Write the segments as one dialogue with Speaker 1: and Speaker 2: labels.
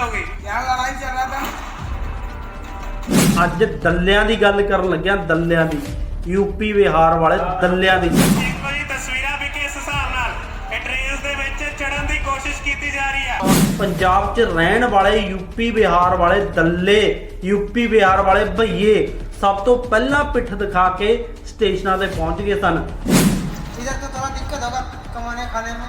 Speaker 1: बात होगी
Speaker 2: यहाँ लड़ाई चल रहा था
Speaker 3: ਅੱਜ ਦੱਲਿਆਂ ਦੀ ਗੱਲ ਕਰਨ ਲੱਗਿਆ ਦੱਲਿਆਂ ਦੀ ਯੂਪੀ ਬਿਹਾਰ ਵਾਲੇ ਦੱਲਿਆਂ ਦੀ
Speaker 1: ਦੇਖੋ ਜੀ ਤਸਵੀਰਾਂ ਵੀ ਕਿਸ ਹਿਸਾਬ ਨਾਲ ਇਹ ਟ੍ਰੇਨਸ ਦੇ ਵਿੱਚ ਚੜਨ ਦੀ ਕੋਸ਼ਿਸ਼ ਕੀਤੀ ਜਾ ਰਹੀ ਹੈ
Speaker 3: ਪੰਜਾਬ 'ਚ ਰਹਿਣ ਵਾਲੇ ਯੂਪੀ ਬਿਹਾਰ ਵਾਲੇ ਦੱਲੇ ਯੂਪੀ ਬਿਹਾਰ ਵਾਲੇ ਭਈਏ ਸਭ ਤੋਂ ਪਹਿਲਾਂ ਪਿੱਠ ਦਿਖਾ ਕੇ ਸਟੇਸ਼ਨਾਂ ਤੇ ਪਹੁੰਚ ਗਏ ਸਨ
Speaker 2: इधर तो थोड़ा दिक्कत होगा कमाने खाने में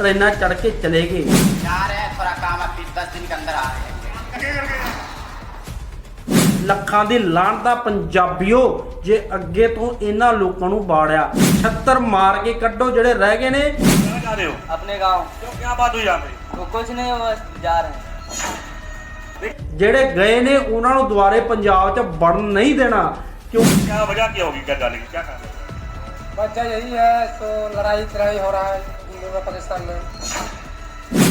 Speaker 3: ਟ੍ਰੇਨਾਂ ਚੜ੍ਹ ਕੇ ਚਲੇ ਗਏ
Speaker 4: जा रहे हैं थोड़ा काम है फिर दस दिन के अंदर आ रहे हैं
Speaker 1: ਅੱਗੇ ਕਰਕੇ
Speaker 3: ਲੱਖਾਂ ਦੀ ਲਾਹਣ ਦਾ ਪੰਜਾਬੀਓ ਜੇ ਅੱਗੇ ਤੋਂ ਇਹਨਾਂ ਲੋਕਾਂ ਨੂੰ ਬਾੜਿਆ 76 ਮਾਰ ਕੇ ਕੱਢੋ ਜਿਹੜੇ ਰਹਿ ਗਏ ਨੇ
Speaker 1: कहाँ जा रहे हो
Speaker 4: अपने गाँव
Speaker 1: क्यों क्या बात हुई यहाँ पे
Speaker 4: तो कुछ नहीं बस जा रहे हैं
Speaker 3: ਜਿਹੜੇ ਗਏ ਨੇ ਉਹਨਾਂ ਨੂੰ ਦੁਬਾਰੇ ਪੰਜਾਬ 'ਚ ਵੜਨ ਨਹੀਂ ਦੇਣਾ ਕਿਉਂ
Speaker 1: क्या वजह क्या होगी क्या डालेगी क्या कारण
Speaker 2: वजह यही है तो लड़ाई तड़ाई हो रहा है इंडिया में पाकिस्तान में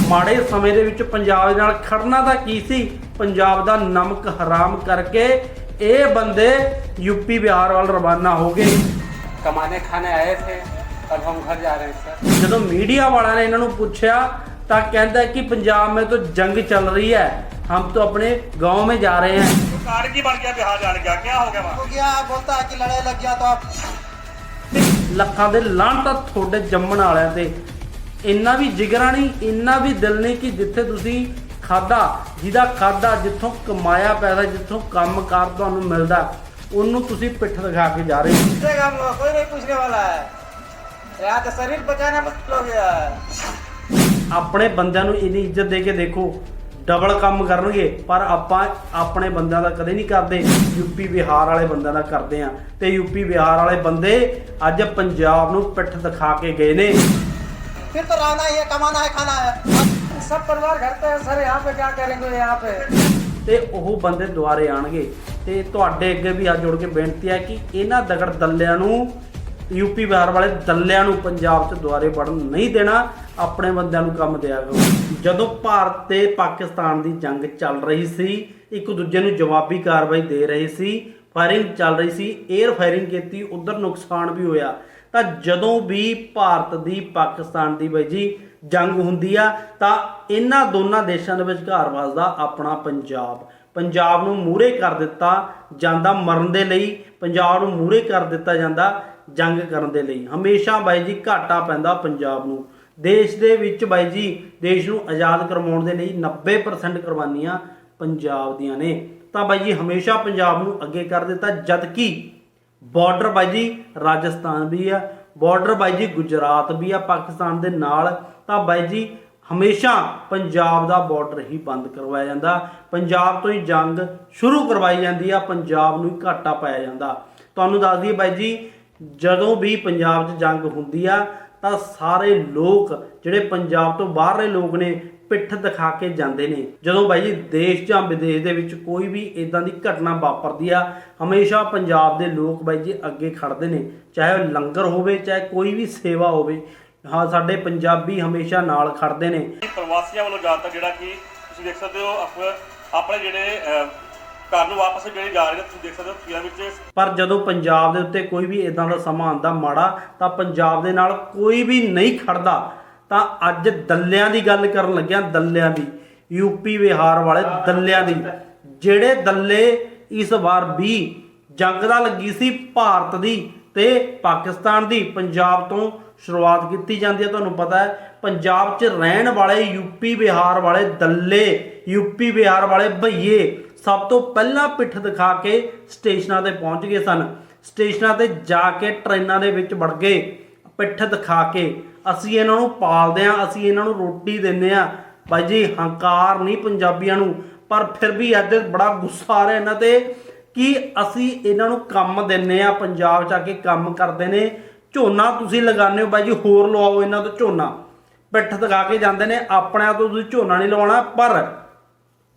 Speaker 3: ਮਾੜੇ ਸਮੇਂ ਦੇ ਵਿੱਚ ਪੰਜਾਬ ਦੇ ਨਾਲ ਖੜਨਾ ਤਾਂ ਕੀ ਸੀ ਪੰਜਾਬ ਦਾ ਨਮਕ ਹਰਾਮ ਕਰਕੇ ਇਹ ਬੰਦੇ ਯੂਪੀ ਬਿਹਾਰ ਵੱਲ ਰਵਾਨਾ ਹੋ ਗਏ
Speaker 2: कमाने खाने आए थे अब हम घर जा रहे हैं सर
Speaker 3: ਜਦੋਂ ਮੀਡੀਆ ਵਾਲਿਆਂ ਨੇ ਇਹਨਾਂ ਨੂੰ ਪੁੱਛਿਆ ਤਾਂ ਕਹਿੰਦਾ ਕਿ ਪੰਜਾਬ में तो जंग चल रही है हम तो अपने गांव में जा रहे हैं
Speaker 1: तो कारण की बढ़ गया बिहार जाने का क्या हो गया वहाँ
Speaker 2: हो गया बोलता है कि लड़ाई लग गया तो आप
Speaker 3: ਲੱਖਾਂ ਦੇ ਲਾਹਣ ਤਾਂ ਤੁਹਾਡੇ ਜੰਮਣ ਵਾਲਿਆਂ ਤੇ ਇੰਨਾ ਵੀ ਜਿਗਰਾ ਨਹੀਂ ਇੰਨਾ ਵੀ ਦਿਲ ਨਹੀਂ ਕਿ ਜਿੱਥੇ ਤੁਸੀਂ ਖਾਦਾ ਜਿਹਦਾ ਖਾਦਾ ਜਿੱਥੋਂ ਕਮਾਇਆ ਪੈਸਾ ਜਿੱਥੋਂ ਕੰਮ ਕਾਰ ਤੁਹਾਨੂੰ ਮਿਲਦਾ ਉਹਨੂੰ ਤੁਸੀਂ ਪਿੱਠ ਦਿਖਾ ਕੇ ਜਾ ਰਹੇ ਹੋ
Speaker 2: पूछेगा हम लोग कोई नहीं पूछने वाला है यहाँ तो शरीर बचाना मुश्किल हो गया है
Speaker 3: ਆਪਣੇ ਬੰਦਿਆਂ ਨੂੰ ਇੰਨੀ ਇੱਜ਼ਤ ਦੇ ਕੇ ਦੇਖੋ ਡਬਲ ਕੰਮ ਕਰਨਗੇ ਪਰ ਆਪਾਂ ਆਪਣੇ ਬੰਦਿਆਂ ਦਾ ਕਦੇ ਨਹੀਂ ਕਰਦੇ ਯੂਪੀ ਬਿਹਾਰ ਵਾਲੇ ਬੰਦਿਆਂ ਦਾ ਕਰਦੇ ਆ ਤੇ ਯੂਪੀ ਬਿਹਾਰ ਵਾਲੇ ਬੰਦੇ ਅੱਜ ਪੰਜਾਬ ਨੂੰ ਪਿੱਠ ਦਿਖਾ ਕੇ ਗਏ ਨੇ
Speaker 2: फिर तो रहना ही है कमाना है खाना है। ਸਭ ਪਰਿਵਾਰ ਘਰ ਤੇ ਸਰ ਯਹਾਂ ਪੇ ਕੀ ਕਰੇਂਗੇ ਯਹਾਂ ਪੇ
Speaker 3: ਤੇ ਉਹ ਬੰਦੇ ਦੁਆਰੇ ਆਣਗੇ ਤੇ ਤੁਹਾਡੇ ਅੱਗੇ ਵੀ ਹੱਥ ਜੋੜ ਕੇ ਬੇਨਤੀ ਹੈ ਕਿ ਇਹਨਾਂ ਦਗੜ ਦੱਲਿਆਂ ਨੂੰ ਯੂਪੀ ਬਿਹਾਰ ਵਾਲੇ ਦੱਲਿਆਂ ਨੂੰ ਪੰਜਾਬ 'ਚ ਦੁਆਰੇ ਵੜਨ ਨਹੀਂ ਦੇਣਾ ਆਪਣੇ ਬੰਦਿਆਂ ਨੂੰ ਕੰਮ ਦਿਆ ਕਰੋ ਜਦੋਂ ਭਾਰਤ ਤੇ ਪਾਕਿਸਤਾਨ ਦੀ ਜੰਗ ਚੱਲ ਰਹੀ ਸੀ ਇੱਕ ਦੂਜੇ ਨੂੰ ਜਵਾਬੀ ਕਾਰਵਾਈ ਦੇ ਰਹੇ ਸੀ ਫਾਇਰਿੰਗ ਚੱਲ ਰਹੀ ਸੀ 에ਅਰ ਫਾਇਰਿੰਗ ਕੀਤੀ ਉਧਰ ਨੁਕਸਾਨ ਵੀ ਹੋਇਆ ਤਾਂ ਜਦੋਂ ਵੀ ਭਾਰਤ ਦੀ, ਪਾਕਿਸਤਾਨ ਦੀ ਬਾਈ ਜੀ ਜੰਗ ਹੁੰਦੀ ਆ, ਤਾਂ ਇਹਨਾਂ ਦੋਨਾਂ ਦੇਸ਼ਾਂ ਦੇ ਵਿਚਕਾਰ ਵਸਦਾ ਆਪਣਾ ਪੰਜਾਬ। ਪੰਜਾਬ ਨੂੰ ਮੂਹਰੇ ਕਰ ਦਿੱਤਾ ਜਾਂਦਾ ਮਰਨ ਦੇ ਲਈ, ਪੰਜਾਬ ਨੂੰ ਮੂਹਰੇ ਕਰ ਦਿੱਤਾ ਜਾਂਦਾ ਜੰਗ ਕਰਨ ਦੇ ਲਈ। ਹਮੇਸ਼ਾ ਬਾਈ ਜੀ ਘਾਟਾ ਪੈਂਦਾ ਪੰਜਾਬ ਨੂੰ। ਦੇਸ਼ ਦੇ ਵਿੱਚ ਬਾਈ ਜੀ, ਦੇਸ਼ ਨੂੰ ਆਜ਼ਾਦ ਕਰਵਾਉਣ ਦੇ ਲਈ 90% ਕੁਰਬਾਨੀਆਂ ਪੰਜਾਬ ਦੀਆਂ ਨੇ। ਤਾਂ ਬਾਈ ਜੀ ਹਮੇਸ਼ਾ ਪੰਜਾਬ ਨੂੰ ਅੱਗੇ ਕਰ ਦਿੱਤਾ ਜਦ ਕਿ ਬਾਰਡਰ ਬਾਈ ਜੀ ਰਾਜਸਥਾਨ ਵੀ ਆ, ਬਾਰਡਰ ਬਾਈ ਜੀ ਗੁਜਰਾਤ ਵੀ ਆ, ਪਾਕਿਸਤਾਨ ਦੇ ਨਾਲ। ਤਾਂ ਬਾਈ ਜੀ ਹਮੇਸ਼ਾ ਪੰਜਾਬ ਦਾ ਬਾਰਡਰ ਹੀ ਬੰਦ ਕਰਵਾਇਆ ਜਾਂਦਾ। ਪੰਜਾਬ ਤੋਂ ਹੀ ਜੰਗ ਸ਼ੁਰੂ ਕਰਵਾਈ ਜਾਂਦੀ ਆ, ਪੰਜਾਬ ਨੂੰ ਹੀ ਘਾਟਾ ਪਾਇਆ ਜਾਂਦਾ। ਤੁਹਾਨੂੰ ਦੱਸ ਦਈਏ ਬਾਈ ਜੀ ਜਦੋਂ ਵੀ ਪੰਜਾਬ 'ਚ ਜੰਗ ਹੁੰਦੀ ਆ, ਤਾਂ ਸਾਰੇ ਲੋਕ, ਜਿਹੜੇ ਪੰਜਾਬ ਤੋਂ ਬਾਹਰਲੇ ਲੋਕ ਨੇ ਪਿੱਠ ਦਿਖਾ ਕੇ ਜਾਂਦੇ ਨੇ। ਜਦੋਂ ਬਾਈ ਜੀ ਦੇਸ਼ ਜਾਂ ਵਿਦੇਸ਼ ਦੇ ਵਿੱਚ ਕੋਈ ਵੀ ਇਦਾਂ ਦੀ ਘਟਨਾ ਵਾਪਰਦੀ ਆ ਹਮੇਸ਼ਾ ਪੰਜਾਬ ਦੇ ਲੋਕ ਬਾਈ ਜੀ ਅੱਗੇ ਖੜਦੇ ਨੇ। ਚਾਹੇ ਉਹ ਲੰਗਰ ਹੋਵੇ ਚਾਹੇ ਕੋਈ ਵੀ ਸੇਵਾ ਹੋਵੇ ਹਾਂ ਸਾਡੇ ਪੰਜਾਬੀ ਹਮੇਸ਼ਾ ਨਾਲ ਖੜਦੇ ਨੇ।
Speaker 1: ਪ੍ਰਵਾਸੀਆਂ ਵੱਲੋਂ ਜ਼ਿਆਦਾਤਰ ਜਿਹੜਾ ਕਿ ਤੁਸੀਂ ਦੇਖ ਸਕਦੇ ਹੋ ਆਪ- ਆਪਣੇ ਜਿਹੜੇ ਘਰ ਨੂੰ ਵਾਪਸ ਜਿਹੜੇ ਜਾ ਰਹੇ ਨੇ ਤੁਸੀਂ ਦੇਖ ਸਕਦੇ ਹੋ ਤਸਵੀਰਾਂ ਵਿੱਚ।
Speaker 3: ਪਰ ਜਦੋਂ ਪੰਜਾਬ ਦੇ ਉੱਤੇ ਕੋਈ ਵੀ ਇਦਾਂ ਦਾ ਸਮਾਂ ਆਉਂਦਾ ਮਾੜਾ ਤਾਂ ਪੰਜਾਬ ਦੇ ਨਾਲ ਕੋਈ ਵੀ ਨਹੀਂ ਖੜਦਾ। ਤਾਂ ਅੱਜ ਦੱਲਿਆਂ ਦੀ ਗੱਲ ਕਰਨ ਲੱਗਿਆ ਦੱਲਿਆਂ ਦੀ ਯੂਪੀ ਬਿਹਾਰ ਵਾਲੇ ਦੱਲਿਆਂ ਦੀ। ਜਿਹੜੇ ਦੱਲੇ ਇਸ ਵਾਰ ਵੀ ਜੰਗ ਦਾ ਲੱਗੀ ਸੀ ਭਾਰਤ ਦੀ ਤੇ ਪਾਕਿਸਤਾਨ ਦੀ ਪੰਜਾਬ ਤੋਂ ਸ਼ੁਰੂਆਤ ਕੀਤੀ ਜਾਂਦੀ ਹੈ। ਤੁਹਾਨੂੰ ਪਤਾ ਹੈ ਪੰਜਾਬ 'ਚ ਰਹਿਣ ਵਾਲੇ ਯੂਪੀ ਬਿਹਾਰ ਵਾਲੇ ਦੱਲੇ ਯੂਪੀ ਬਿਹਾਰ ਵਾਲੇ ਭਈਏ ਸਭ ਤੋਂ ਪਹਿਲਾਂ ਪਿੱਠ ਦਿਖਾ ਕੇ ਸਟੇਸ਼ਨਾਂ ਤੇ ਪਹੁੰਚ ਗਏ ਸਨ। ਸਟੇਸ਼ਨਾਂ ਤੇ ਜਾ ਕੇ ਟ੍ਰੇਨਾਂ ਦੇ ਵਿੱਚ ਵੜ ਗਏ। ਪਿੱਠ ਦਿਖਾ ਕੇ ਅਸੀਂ ਇਹਨਾਂ ਨੂੰ ਪਾਲਦੇ ਆਂ ਅਸੀਂ ਇਹਨਾਂ ਨੂੰ ਰੋਟੀ ਦਿੰਦੇ ਆਂ ਬਾਈ ਜੀ, ਹੰਕਾਰ ਨਹੀਂ ਪੰਜਾਬੀਆਂ ਨੂੰ, ਪਰ ਫਿਰ ਵੀ ਅੱਜ ਬੜਾ ਗੁੱਸਾ ਆ ਰਿਹਾ ਇਹਨਾਂ ਤੇ ਕਿ ਅਸੀਂ ਇਹਨਾਂ ਨੂੰ ਕੰਮ ਦਿੰਨੇ ਆ ਪੰਜਾਬ ਚ ਆ ਕੇ ਕੰਮ ਕਰਦੇ ਨੇ। ਝੋਨਾ ਤੁਸੀਂ ਲਗਾਉਂਦੇ ਹੋ, ਬਾਈ ਜੀ, ਹੋਰ ਲਵਾਓ ਇਹਨਾਂ ਤੋਂ ਝੋਨਾ। ਪਿੱਠ ਦਿਖਾ ਕੇ ਜਾਂਦੇ ਨੇ, ਆਪਣਿਆਂ ਤੋਂ ਤੁਸੀਂ ਝੋਨਾ ਨਹੀਂ ਲਵਾਉਣਾ, ਪਰ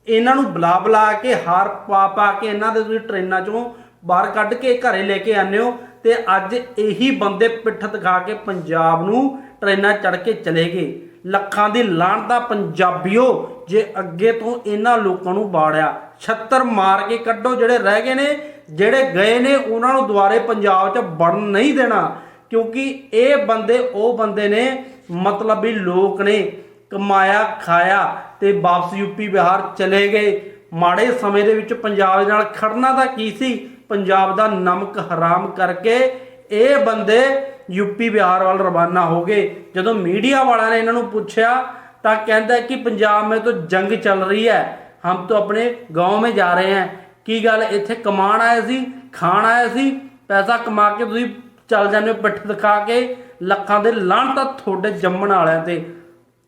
Speaker 3: ਇਹਨਾਂ ਨੂੰ ਬੁਲਾ ਬੁਲਾ ਕੇ, ਹਾਰ ਪਾ ਪਾ ਕੇ ਇਹਨਾਂ ਦੇ ਤੁਸੀਂ ਟ੍ਰੇਨਾਂ ਚੋਂ ਬਾਹਰ ਕੱਢ ਕੇ ਘਰੇ ਲੈ ਕੇ ਆਉਂਦੇ ਹੋ। ਤੇ ਅੱਜ ਇਹੀ ਬੰਦੇ ਪਿੱਠ ਦਿਖਾ ਕੇ ਪੰਜਾਬ ਨੂੰ ਟ੍ਰੇਨਾਂ ਚੜ ਕੇ ਚਲੇ ਗਏ। ਲੱਖਾਂ ਦੀ ਲਾਣ ਦਾ ਪੰਜਾਬੀਓ, ਜੇ ਅੱਗੇ ਤੋਂ ਇਹਨਾਂ ਲੋਕਾਂ ਨੂੰ ਬਾੜਿਆ। ਛੱਤਰ ਮਾਰ ਕੇ ਕੱਢੋ ਜਿਹੜੇ ਰਹਿ ਗਏ ਨੇ, ਜਿਹੜੇ ਗਏ ਨੇ, ਉਹਨਾਂ ਨੂੰ ਦੁਬਾਰੇ ਪੰਜਾਬ 'ਚ ਵੜਨ ਨਹੀਂ ਦੇਣਾ। ਕਿਉਂਕਿ ਇਹ ਬੰਦੇ, ਉਹ ਬੰਦੇ ਨੇ ਮਤਲਬ ਵੀ ਲੋਕ ਨੇ, ਕਮਾਇਆ, ਖਾਇਆ ਤੇ ਵਾਪਸ ਯੂਪੀ ਬਿਹਾਰ ਚਲੇ ਗਏ। ਮਾੜੇ ਸਮੇਂ ਦੇ ਵਿੱਚ ਪੰਜਾਬ ਦੇ ਨਾਲ ਖੜਨਾ ਤਾਂ ਕੀ ਸੀ? ਪੰਜਾਬ ਦਾ ਨਮਕ ਹਰਾਮ ਕਰਕੇ ਇਹ ਬੰਦੇ ਯੂਪੀ ਬਿਹਾਰ ਵੱਲ ਰਵਾਨਾ ਹੋ ਗਏ ਜਦੋਂ ਮੀਡੀਆ ਵਾਲਿਆਂ ਨੇ ਇਹਨਾਂ ਨੂੰ ਪੁੱਛਿਆ ਤਾਂ ਕਹਿੰਦਾ ਕਿ ਪੰਜਾਬ ਮੇਂ ਤਾਂ ਜੰਗ ਚੱਲ ਰਹੀ ਹੈ ਹਮ ਤਾਂ ਆਪਣੇ گاؤں में ਜਾ ਰਹੇ ਹਾਂ ਕੀ ਗੱਲ ਇੱਥੇ ਕਮਾਣ ਆਏ ਸੀ ਖਾਣ ਆਏ ਸੀ ਪੈਸਾ ਕਮਾ ਕੇ ਤੁਸੀਂ ਚੱਲ ਜਾਂਦੇ ਹੋ ਪਿੱਠ ਦਿਖਾ ਕੇ ਲੱਖਾਂ ਦੇ ਲਾਹਣ ਤਾਂ ਤੁਹਾਡੇ ਜੰਮਣ ਵਾਲਿਆਂ ਤੇ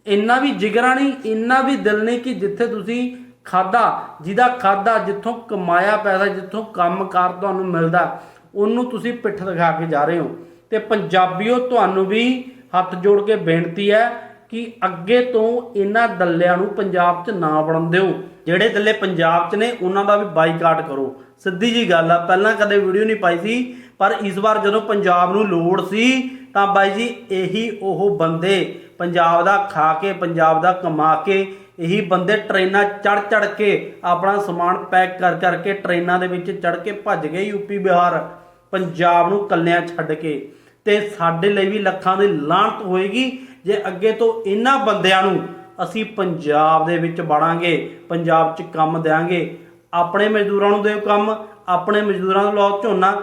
Speaker 3: ਇੰਨਾ ਵੀ ਜਿਗਰਾ ਨਹੀਂ ਇੰਨਾ ਵੀ ਦਿਲ ਨਹੀਂ ਕਿ ਜਿੱਥੇ ਤੁਸੀਂ ਖਾਦਾ ਜਿਹਦਾ ਖਾਦਾ ਜਿੱਥੋਂ ਕਮਾਇਆ ਪੈਸਾ, ਜਿੱਥੋਂ ਕੰਮਕਾਰ ਤੁਹਾਨੂੰ ਮਿਲਦਾ, ਉਹਨੂੰ ਤੁਸੀਂ ਪਿੱਠ ਦਿਖਾ ਕੇ ਜਾ ਰਹੇ ਹੋ। ਤੇ ਪੰਜਾਬੀਓ, ਤੁਹਾਨੂੰ ਵੀ ਹੱਥ ਜੋੜ ਕੇ ਬੇਨਤੀ ਹੈ ਕਿ ਅੱਗੇ ਤੋਂ ਇਹਨਾਂ ਦੱਲਿਆਂ ਨੂੰ ਪੰਜਾਬ 'ਚ ਨਾ ਵੜਨ ਦਿਓ। ਜਿਹੜੇ ਦੱਲੇ ਪੰਜਾਬ 'ਚ ਨੇ, ਉਹਨਾਂ ਦਾ ਵੀ ਬਾਈਕਾਟ ਕਰੋ। ਸਿੱਧੀ ਜੀ ਗੱਲ ਆ, ਪਹਿਲਾਂ ਕਦੇ ਵੀਡੀਓ ਨਹੀਂ ਪਾਈ ਸੀ, ਪਰ ਇਸ ਵਾਰ ਜਦੋਂ ਪੰਜਾਬ ਨੂੰ ਲੋੜ ਸੀ, ਤਾਂ ਬਾਈ ਜੀ, ਇਹੀ ਉਹ ਬੰਦੇ ਪੰਜਾਬ ਦਾ ਖਾ ਕੇ, ਪੰਜਾਬ ਦਾ ਕਮਾ ਕੇ ਇਹੀ ਬੰਦੇ ਟ੍ਰੇਨਾਂ ਚੜ ਚੜ ਕੇ ਆਪਣਾ ਸਮਾਨ ਪੈਕ ਕਰ ਕਰਕੇ ਟ੍ਰੇਨਾਂ ਦੇ ਵਿੱਚ ਚੜ ਕੇ ਭੱਜ ਗਏ ਯੂਪੀ ਬਿਹਾਰ, ਪੰਜਾਬ ਨੂੰ ਕੱਲਿਆਂ ਛੱਡ ਕੇ। ਤੇ ਸਾਡੇ ਲਈ ਵੀ ਲੱਖਾਂ ਦੀ ਲਾਹਨਤ ਹੋਏਗੀ ਜੇ ਅੱਗੇ ਤੋਂ ਇਹਨਾਂ ਬੰਦਿਆਂ ਨੂੰ ਅਸੀਂ ਪੰਜਾਬ ਦੇ ਵਿੱਚ ਵੜਾਂਗੇ, ਪੰਜਾਬ 'ਚ ਕੰਮ ਦੇਾਂਗੇ ਆਪਣੇ ਮਜ਼ਦੂਰਾਂ ਨੂੰ ਦਿਓ ਕੰਮ, ਆਪਣੇ ਮਜ਼ਦੂਰਾਂ ਨੂੰ ਲਾਓ ਝੋਨਾ,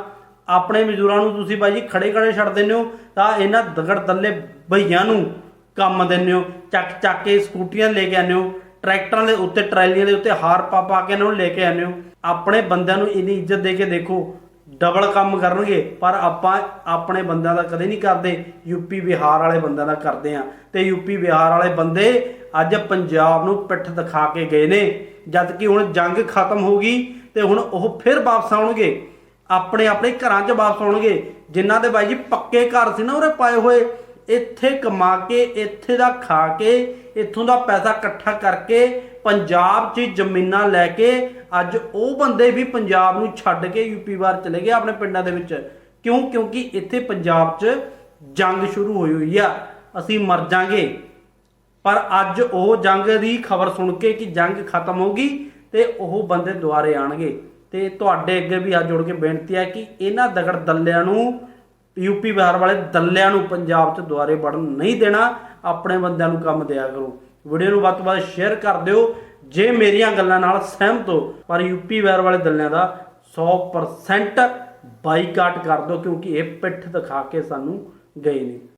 Speaker 3: ਆਪਣੇ ਮਜ਼ਦੂਰਾਂ ਨੂੰ ਤੁਸੀਂ ਬਾਈ ਜੀ ਖੜੇ ਖੜੇ ਛੱਡ ਦਿੰਦੇ ਹੋ ਤਾਂ ਇਹਨਾਂ ਦਗੜ ਦੱਲੇ ਭਈਆਂ ਨੂੰ ਕੰਮ ਦਿੰਦੇ ਹੋ। ਚੱਕ ਚੱਕ ਕੇ ਸਕੂਟੀਆਂ ਲੈ ਕੇ ਆਉਂਦੇ ਹੋ, ਟਰੈਕਟਰਾਂ ਦੇ ਉੱਤੇ, ਟਰਾਲੀਆਂ ਦੇ ਉੱਤੇ ਹਾਰ ਪਾ ਪਾ ਕੇ ਇਹਨਾਂ ਨੂੰ ਲੈ ਕੇ ਆਉਂਦੇ ਹੋ। ਆਪਣੇ ਬੰਦਿਆਂ ਨੂੰ ਇੰਨੀ ਇੱਜ਼ਤ ਦੇ ਕੇ ਦੇਖੋ ਡਬਲ ਕੰਮ ਕਰਨਗੇ, ਪਰ ਆਪਾਂ ਆਪਣੇ ਬੰਦਿਆਂ ਦਾ ਕਦੇ ਨਹੀਂ ਕਰਦੇ ਯੂਪੀ ਬਿਹਾਰ ਵਾਲੇ ਬੰਦਿਆਂ ਦਾ ਕਰਦੇ ਆ ਤੇ ਯੂਪੀ ਬਿਹਾਰ ਵਾਲੇ ਬੰਦੇ ਅੱਜ ਪੰਜਾਬ ਨੂੰ ਪਿੱਠ ਦਿਖਾ ਕੇ ਗਏ ਨੇ, ਜਦ ਕਿ ਹੁਣ ਜੰਗ ਖਤਮ ਹੋ ਗਈ ਤੇ ਹੁਣ ਉਹ ਫਿਰ ਵਾਪਸ ਆਉਣਗੇ। ਆਪਣੇ ਆਪਣੇ ਘਰਾਂ 'ਚ ਵਾਪਸ ਆਉਣਗੇ, ਜਿਨ੍ਹਾਂ ਦੇ ਬਾਈ ਜੀ ਪੱਕੇ ਘਰ ਸੀ ਨਾ ਉਹਰੇ ਪਾਏ ਹੋਏ ਇੱਥੇ ਕਮਾ ਕੇ, ਇੱਥੇ ਦਾ ਖਾ ਕੇ, ਇੱਥੋਂ ਦਾ ਪੈਸਾ ਇਕੱਠਾ ਕਰਕੇ ਪੰਜਾਬ 'ਚ ਜ਼ਮੀਨਾਂ ਲੈ ਕੇ ਅੱਜ ਉਹ ਬੰਦੇ ਵੀ ਪੰਜਾਬ ਨੂੰ ਛੱਡ ਕੇ ਯੂਪੀ ਬਾਹਰ ਚਲੇ ਗਏ ਆਪਣੇ ਪਿੰਡਾਂ ਦੇ ਵਿੱਚ। ਕਿਉਂ? ਕਿਉਂਕਿ ਇੱਥੇ ਪੰਜਾਬ 'ਚ ਜੰਗ ਸ਼ੁਰੂ ਹੋਈ ਹੋਈ ਆ। ਅਸੀਂ ਮਰ ਜਾਾਂਗੇ। ਪਰ ਅੱਜ ਉਹ ਜੰਗ ਦੀ ਖਬਰ ਸੁਣ ਕੇ ਕਿ ਜੰਗ ਖਤਮ ਹੋ ਗਈ ਤੇ ਉਹ ਬੰਦੇ ਦੁਆਰੇ ਆਣਗੇ ਤੇ ਤੁਹਾਡੇ ਅੱਗੇ ਵੀ ਹੱਥ ਜੋੜ ਕੇ ਬੇਨਤੀ ਹੈ ਕਿ ਇਹਨਾਂ ਦਗੜ ਦੱਲਿਆਂ ਨੂੰ ਯੂਪੀ ਬਿਹਾਰ ਵਾਲੇ ਦੱਲਿਆਂ ਨੂੰ ਪੰਜਾਬ 'ਚ ਦੁਆਰੇ ਵੜਨ ਨਹੀਂ ਦੇਣਾ, ਆਪਣੇ ਬੰਦਿਆਂ ਨੂੰ ਕੰਮ ਦਿਆ ਕਰੋ। ਵੀਡੀਓ ਨੂੰ ਵੱਧ ਤੋਂ ਵੱਧ ਸ਼ੇਅਰ ਕਰ ਦਿਓ, ਜੇ ਮੇਰੀਆਂ ਗੱਲਾਂ ਨਾਲ ਸਹਿਮਤ ਹੋ, ਪਰ ਯੂਪੀ ਬਿਹਾਰ ਵਾਲੇ ਦੱਲਿਆਂ ਦਾ 100% ਬਾਈਕਾਟ ਕਰ ਦਿਓ, ਕਿਉਂਕਿ ਇਹ ਪਿੱਠ ਦਿਖਾ ਕੇ ਸਾਨੂੰ ਗਏ ਨੇ।